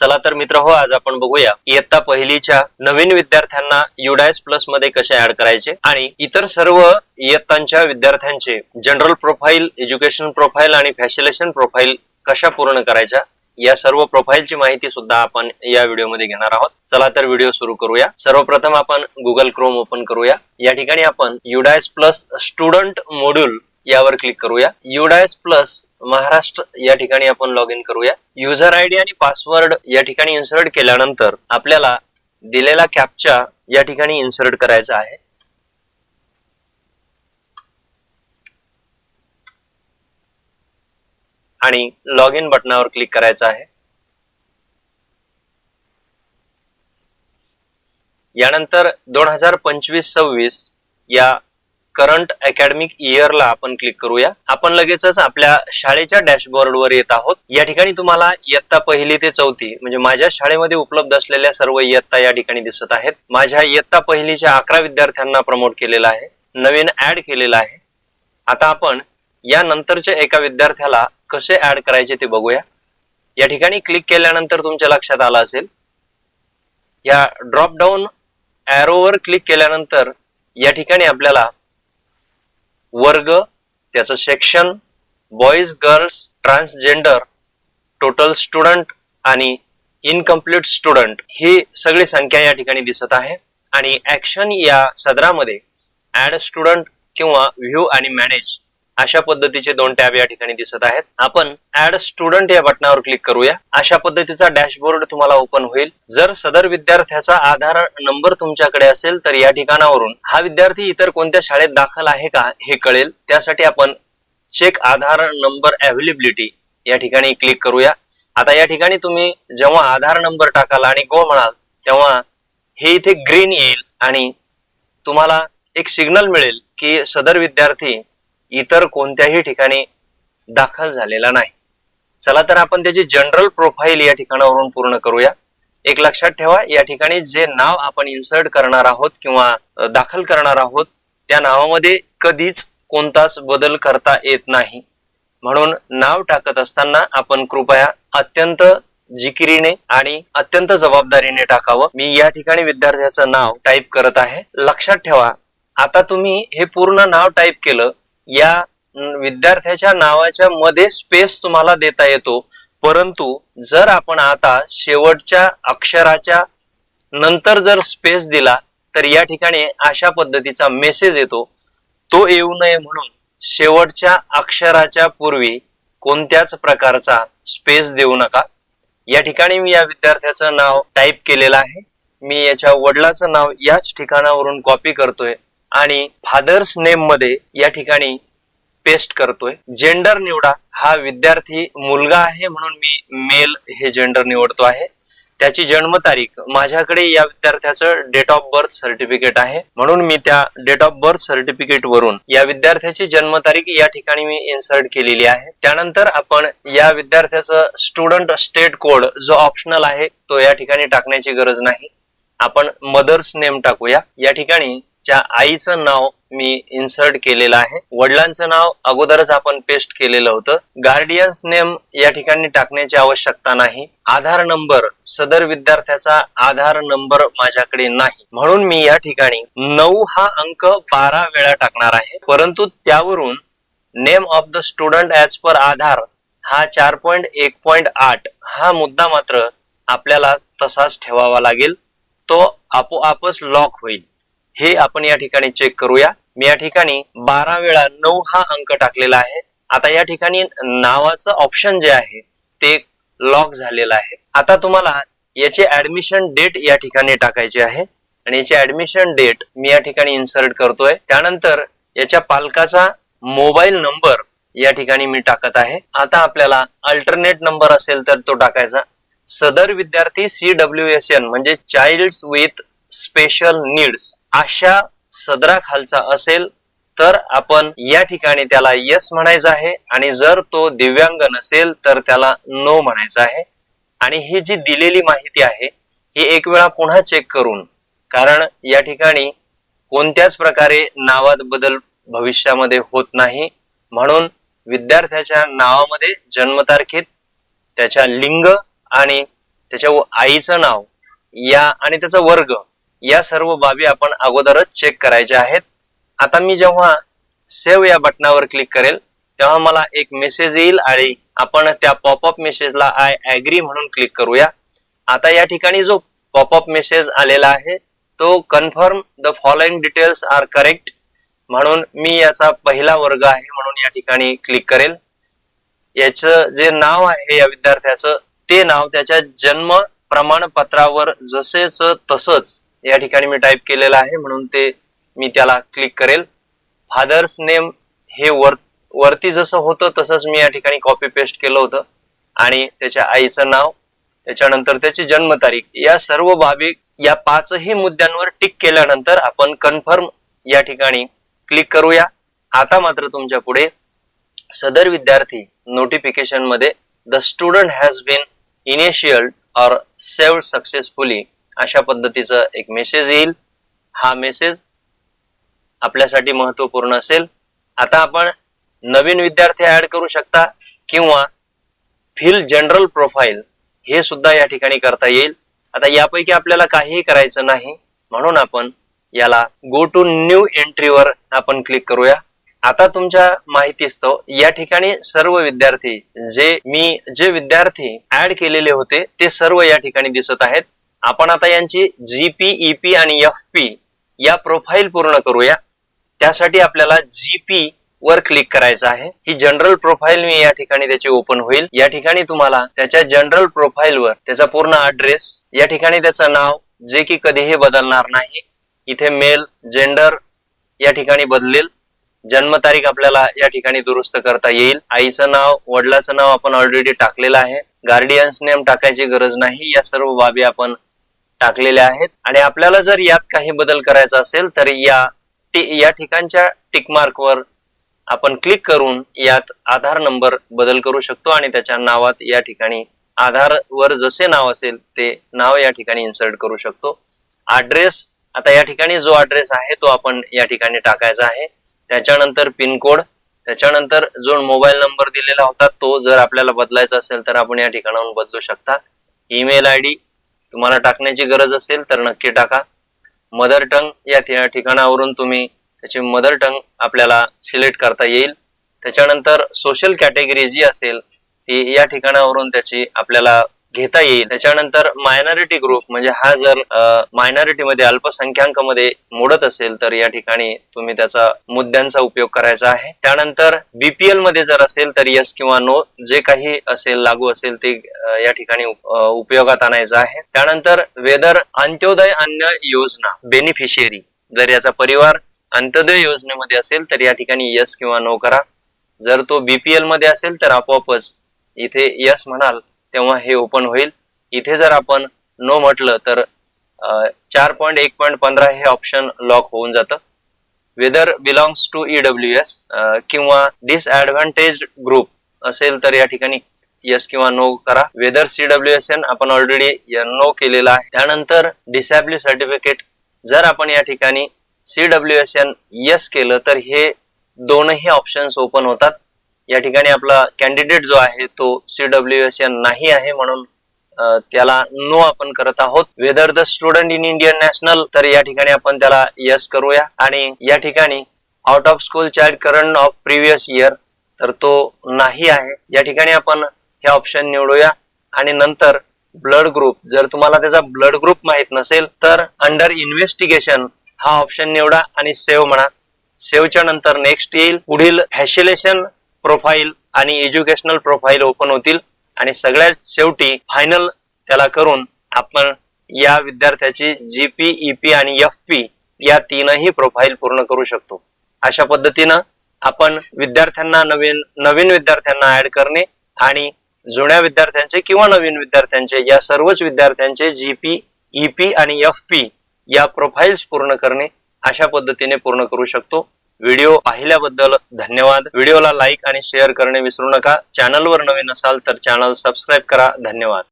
चला तर मित्र हो आज आपण बघूया इयत्ता पहिलीच्या नवीन विद्यार्थ्यांना युडायस प्लसमध्ये कसे ऍड करायचे आणि इतर सर्व इयत्तांच्या विद्यार्थ्यांचे जनरल प्रोफाईल एज्युकेशन प्रोफाईल आणि फॅसिलेशन प्रोफाईल कशा पूर्ण करायच्या या सर्व प्रोफाईलची माहिती सुद्धा आपण या व्हिडिओमध्ये घेणार आहोत. चला तर व्हिडिओ सुरू करूया. सर्वप्रथम आपण गुगल क्रोम ओपन करूया. या ठिकाणी आपण युडायस प्लस स्टुडंट मॉड्यूल यावर क्लिक करूया. युडायस प्लस महाराष्ट्र या ठिकाणी आपण लॉग इन करूया. युजर आयडी आणि पासवर्ड या ठिकाणी इन्सर्ट केल्यानंतर आपल्याला दिलेला कॅपचा या ठिकाणी इन्सर्ट करायचा आहे. आणि लॉग इन बटनावर क्लिक करायचं आहे. यानंतर दोन हजार पंचवीस सव्वीस या करंट अकॅडमिक इयरला आपण क्लिक करूया. आपण लगेचच आपल्या शाळेच्या डॅशबोर्डवर येत आहोत. या ठिकाणी तुम्हाला इयत्ता पहिली ते चौथी म्हणजे माझ्या शाळेमध्ये उपलब्ध असलेल्या सर्व इयत्ता या ठिकाणी दिसत आहेत. माझ्या इयत्ता पहिलीच्या अकरा विद्यार्थ्यांना प्रमोट केलेला आहे. नवीन ऍड केलेला आहे. आता आपण या नंतरच्या एका विद्यार्थ्याला कसे ऍड करायचे ते बघूया. या ठिकाणी क्लिक केल्यानंतर तुमच्या लक्षात आलं असेल. या ड्रॉप डाऊन ॲरोवर क्लिक केल्यानंतर या ठिकाणी आपल्याला वर्ग त्याचं section boys girls transgender total student आणि इनकम्प्लीट स्टुडंट ही सगळी संख्या या ठिकाणी दिसत आहे. आणि ऍक्शन या सदरामध्ये ऍड स्टुडंट किंवा व्ह्यू आणि मॅनेज अशा पद्धतीचे दोन टॅब या ठिकाणी दिसत आहेत. आपण ऍड स्टुडंट या बटनावर क्लिक करूया. अशा पद्धतीचा डॅशबोर्ड तुम्हाला ओपन होईल. जर सदर विद्यार्थ्याचा आधार नंबर तुमच्याकडे असेल तर या ठिकाणावरून हा विद्यार्थी इतर कोणत्या शाळेत दाखल आहे का हे कळेल. त्यासाठी आपण चेक आधार नंबर अवेलेबिलिटी या ठिकाणी क्लिक करूया. आता या ठिकाणी तुम्ही जेव्हा आधार नंबर टाकाल आणि गो म्हणाल तेव्हा हे इथे ग्रीन येईल आणि तुम्हाला एक सिग्नल मिळेल की सदर विद्यार्थी इतर कोणत्याही ठिकाणी दाखल झालेला नाही. चला तर आपण त्याची जनरल प्रोफाईल या ठिकाणावरून पूर्ण करूया. एक लक्षात ठेवा या ठिकाणी जे नाव आपण इन्सर्ट करणार आहोत किंवा दाखल करणार आहोत त्या नावामध्ये कधीच कोणताच बदल करता येत नाही. म्हणून नाव टाकत असताना आपण कृपया अत्यंत जिकिरीने आणि अत्यंत जबाबदारीने टाकावं. मी या ठिकाणी विद्यार्थ्याचं नाव टाईप करत आहे. लक्षात ठेवा आता तुम्ही हे पूर्ण नाव टाईप केलं या विद्यार्थ्याच्या नावाच्या मध्ये स्पेस तुम्हाला देता येतो. परंतु जर आपण आता शेवटच्या अक्षराच्या नंतर जर स्पेस दिला तर या ठिकाणी अशा पद्धतीचा मेसेज येतो. तो येऊ नये म्हणून शेवटच्या अक्षराच्या पूर्वी कोणत्याच प्रकारचा स्पेस देऊ नका. या ठिकाणी मी या विद्यार्थ्याचं नाव टाईप केलेलं आहे. मी याच्या वडिलाचं नाव याच ठिकाणावरून कॉपी करतोय. आणि फादर्स नेममध्ये या ठिकाणी पेस्ट करतोय. जेंडर निवडा हा विद्यार्थी मुलगा आहे म्हणून मी मेल हे जेंडर निवडतो आहे. त्याची जन्मतारीख माझ्याकडे या विद्यार्थ्याचं डेट ऑफ बर्थ सर्टिफिकेट आहे. म्हणून मी त्या डेट ऑफ बर्थ सर्टिफिकेट वरून या विद्यार्थ्याची जन्मतारीख या ठिकाणी मी इन्सर्ट केलेली आहे. त्यानंतर आपण या विद्यार्थ्याचं स्टुडंट स्टेट कोड जो ऑप्शनल आहे तो या ठिकाणी टाकण्याची गरज नाही. आपण मदर्स नेम टाकूया. या ठिकाणी च्या आईचं नाव मी इन्सर्ट केलेलं आहे. वडिलांचं नाव अगोदरच आपण पेस्ट केलेलं होतं. गार्डियन्स नेम या ठिकाणी टाकण्याची आवश्यकता नाही. आधार नंबर सदर विद्यार्थ्याचा आधार नंबर माझ्याकडे नाही. म्हणून मी या ठिकाणी नऊ हा अंक बारा वेळा टाकणार आहे. परंतु त्यावरून name of the student as per Aadhaar हा चार पॉईंट एक पॉईंट आठ हा मुद्दा मात्र आपल्याला तसाच ठेवावा लागेल. तो आपोआपच लॉक होईल. हे आपण या ठिकाणी चेक करूया. मी या ठिकाणी बारा वेळा नऊ हा अंक टाकलेला आहे. आता या ठिकाणी नावाचं ऑप्शन जे आहे ते लॉक झालेलं आहे. आता तुम्हाला याची ऍडमिशन डेट या ठिकाणी टाकायची आहे. आणि याची ऍडमिशन डेट मी या ठिकाणी इन्सर्ट करतोय. त्यानंतर याच्या पालकाचा मोबाईल नंबर या ठिकाणी मी टाकत आहे. आता आपल्याला अल्टरनेट नंबर असेल तर तो टाकायचा. सदर विद्यार्थी सी डब्ल्यू एस एन म्हणजे चाइल्ड विथ स्पेशल नीड्स अशा सदराखालचा असेल तर आपण या ठिकाणी त्याला यस म्हणायचं आहे. आणि जर तो दिव्यांग नसेल तर त्याला नो म्हणायचं आहे. आणि ही जी दिलेली माहिती आहे ही एक वेळा पुन्हा चेक करून कारण या ठिकाणी कोणत्याच प्रकारे नावात बदल भविष्यामध्ये होत नाही. म्हणून विद्यार्थ्याच्या नावामध्ये जन्मतारखेत त्याच्या लिंग आणि त्याच्या व- आईचं नाव या आणि त्याचा वर्ग या सर्व बाबी आपण अगोदरच चेक करायच्या आहेत. आता मी जेव्हा सेव्ह या बटनावर क्लिक करेल तेव्हा मला एक मेसेज येईल आणि आपण त्या पॉपअप मेसेजला आय ऍग्री म्हणून क्लिक करूया. आता या ठिकाणी जो पॉपअप मेसेज आलेला आहे तो confirm the following details are correct म्हणून मी याचा पहिला वर्ग आहे म्हणून या ठिकाणी क्लिक करेल. याचं जे नाव आहे या विद्यार्थ्याचं ते नाव त्याच्या जन्म प्रमाणपत्रावर जसेच तसंच या ठिकाणी मी टाईप केलेलं आहे म्हणून ते मी त्याला क्लिक करेल. फादर्स नेम हे वर वरती जसं होतं तसंच मी या ठिकाणी कॉपी पेस्ट केलं होतं. आणि त्याच्या आईचं नाव त्याच्यानंतर त्याची जन्मतारीख या सर्व बाबी या पाचही मुद्द्यांवर टिक केल्यानंतर आपण कन्फर्म या ठिकाणी क्लिक करूया. आता मात्र तुमच्यापुढे सदर विद्यार्थी नोटिफिकेशनमध्ये the student has been initial or save successfully अशा पद्धतीचं एक मेसेज येईल. हा मेसेज आपल्यासाठी महत्त्वपूर्ण असेल. आता आपण नवीन विद्यार्थी ऍड करू शकता किंवा फिल जनरल प्रोफाईल हे सुद्धा या ठिकाणी करता येईल. आता यापैकी आपल्याला काहीही करायचं नाही. म्हणून आपण याला गो टू न्यू एंट्रीवर आपण क्लिक करूया. आता तुमच्या माहितीस्तव या ठिकाणी सर्व विद्यार्थी जे मी जे विद्यार्थी ऍड केलेले होते ते सर्व या ठिकाणी दिसत आहेत. आपण आता यांची जीपी ईपी आणि एफ पी या प्रोफाईल पूर्ण करूया. त्यासाठी आपल्याला जीपी वर क्लिक करायचं आहे. ही जनरल प्रोफाईल मी या ठिकाणी त्याची ओपन होईल. या ठिकाणी तुम्हाला त्याच्या जनरल प्रोफाईल वर त्याचा पूर्ण ऍड्रेस या ठिकाणी त्याचं नाव जे की कधीही बदलणार नाही. इथे मेल जेंडर या ठिकाणी बदलेल. जन्मतारीख आपल्याला या ठिकाणी दुरुस्त करता येईल. आईचं नाव वडिलाचं नाव आपण ऑलरेडी टाकलेलं आहे. गार्डियन्स नेम टाकायची गरज नाही. या सर्व बाबी आपण टाकलेल्या आहेत. आणि आपल्याला जर यात काही बदल करायचा असेल तर या या ठिकाणच्या टिकमार्कवर आपण क्लिक करून यात आधार नंबर बदल करू शकतो आणि त्याच्या नावात या ठिकाणी आधार वर जसे नाव असेल ते नाव या ठिकाणी इन्सर्ट करू शकतो. ऍड्रेस आता या ठिकाणी जो ऍड्रेस आहे तो आपण या ठिकाणी टाकायचा आहे. त्याच्यानंतर पिनकोड त्याच्यानंतर जो मोबाईल नंबर दिलेला होता तो जर आपल्याला बदलायचा असेल तर आपण या ठिकाणाहून बदलू शकता. ईमेल आय डी तुम्हाला टाकण्याची गरज असेल तर नक्की टाका. मदर टंग या ठिकाणावरून तुम्ही त्याची मदर टंग आपल्याला सिलेक्ट करता येईल. त्याच्यानंतर सोशल कॅटेगरी जी असेल ती या ठिकाणावरून त्याची आपल्याला घेता येईल. त्याच्यानंतर मायनॉरिटी ग्रुप म्हणजे हा जर मायनॉरिटी मध्ये मध्ये मोडत असेल तर या ठिकाणी तुम्ही त्याचा मुद्द्यांचा उपयोग करायचा आहे. त्यानंतर बीपीएलमध्ये जर असेल तर यस किंवा नो जे काही असेल लागू असेल ते या ठिकाणी उपयोगात आणायचं आहे. त्यानंतर वेदर अंत्योदय अन्न योजना बेनिफिशियरी जर याचा परिवार अंत्योदय योजनेमध्ये असेल तर या ठिकाणी यस किंवा नो करा. जर तो बीपीएलमध्ये असेल तर आपोआपच इथे यस म्हणाल तेव्हा हे ओपन होईल. इथे जर आपण नो म्हटलं तर चार पॉईंट एक पॉईंट पंधरा हे ऑप्शन लॉक होऊन जातं. Whether belongs to EW S किंवा डिसएडव्हान्टेज ग्रुप असेल तर या ठिकाणी यस किंवा नो करा. Whether C W S N आपण ऑलरेडी नो केलेला आहे. त्यानंतर डिसॅबिलिटी सर्टिफिकेट जर आपण या ठिकाणी C W S N yes केलं तर हे दोनही ऑप्शन्स ओपन होतात. या ठिकाणी आपला कॅन्डिडेट जो आहे तो सीडब्ल्यू एस या नाही आहे म्हणून त्याला नो आपण करत आहोत. Whether the student in Indian national तर या ठिकाणी आपण त्याला यस करूया. आणि या ठिकाणी out of school child current of previous year तर तो नाही आहे. या ठिकाणी आपण हे ऑप्शन निवडूया. आणि नंतर ब्लड ग्रुप जर तुम्हाला त्याचा ब्लड ग्रुप माहीत नसेल तर अंडर इन्व्हेस्टिगेशन हा ऑप्शन निवडा आणि सेव्ह म्हणा. सेव्हच्या नंतर नेक्स्ट येईल. पुढील फॅशिलेशन प्रोफाईल आणि एज्युकेशनल प्रोफाईल ओपन होतील आणि सगळ्यात शेवटी फायनल त्याला करून आपण या विद्यार्थ्याची जीपी ईपी आणि एफ पी या तीनही प्रोफाईल पूर्ण करू शकतो. अशा पद्धतीनं आपण विद्यार्थ्यांना नवीन नवीन विद्यार्थ्यांना ऍड करणे आणि जुन्या विद्यार्थ्यांचे किंवा नवीन विद्यार्थ्यांचे या सर्वच विद्यार्थ्यांचे जीपी ईपी आणि एफ पी या प्रोफाईल्स पूर्ण करणे अशा पद्धतीने पूर्ण करू शकतो. व्हिडिओ पाहिल्याबद्दल धन्यवाद. व्हिडिओला लाईक आणि शेअर करणे विसरू नका. चॅनलवर नवीन असाल तर चॅनल सबस्क्राईब करा. धन्यवाद.